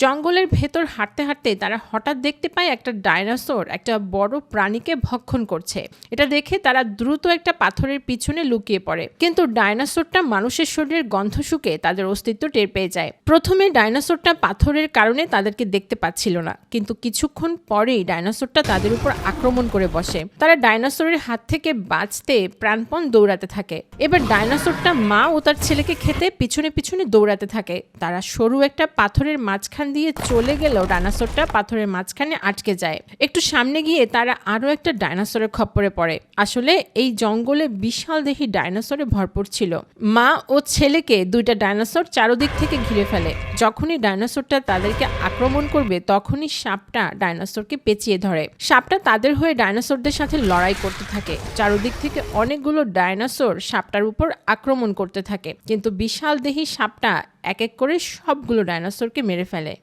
জঙ্গলের ভেতর হাঁটতে হাঁটতে তারা হঠাৎ দেখতে পায় একটা ডাইনোসর একটা বড় প্রাণীকে ভক্ষণ করছে। এটা দেখে তারা দ্রুত একটা পাথরের পিছনে লুকিয়ে পড়ে। কিন্তু ডাইনোসরটা মানুষের শরীরের গন্ধ শুকে তাদের অস্তিত্ব টের পেয়ে যায়। প্রথমে ডাইনোসরটা পাথরের কারণে তাদেরকে দেখতে পাচ্ছিল না। কিন্তু কিছুক্ষণ পরেই ডাইনোসরটা তাদের উপর আক্রমণ করে বসে। তারা ডাইনোসরের হাত থেকে বাঁচতে প্রাণপণ দৌড়াতে থাকে। এবার ডাইনোসরটা মা ও তার ছেলেকে খেতে পিছনে পিছনে দৌড়াতে থাকে। তারা সরু একটা পাথরের মাঝখান দিয়ে চলে গেলেও ডাইনোসরটা পাথরের মাঝখানে আটকে যায়। একটু সামনে গিয়ে তারা আরও একটা ডাইনোসরের খপ্পরে পড়ে। আসলে এই জঙ্গলে বিশাল দেহি ডাইনোসরে ভরপুর ছিল। মা ও ছেলেকে দুইটা ডাইনোসর চারোদিক থেকে ঘিরে ফেলে। যখনই ডাইনোসরটা তাদেরকে আক্রমণ করবে, তখনই সাপটা ডাইনোসরকে পেঁচিয়ে ধরে। সাপটা তাদের হয়ে ডাইনোসরদের সাথে লড়াই করতে থাকে। চারোদিক থেকে অনেকগুলো ডাইনোসর সাপটার উপর আক্রমণ করতে থাকে। কিন্তু বিশাল দেহি সাপটা এক এক করে সবগুলো ডাইনোসরকে মেরে ফেলে।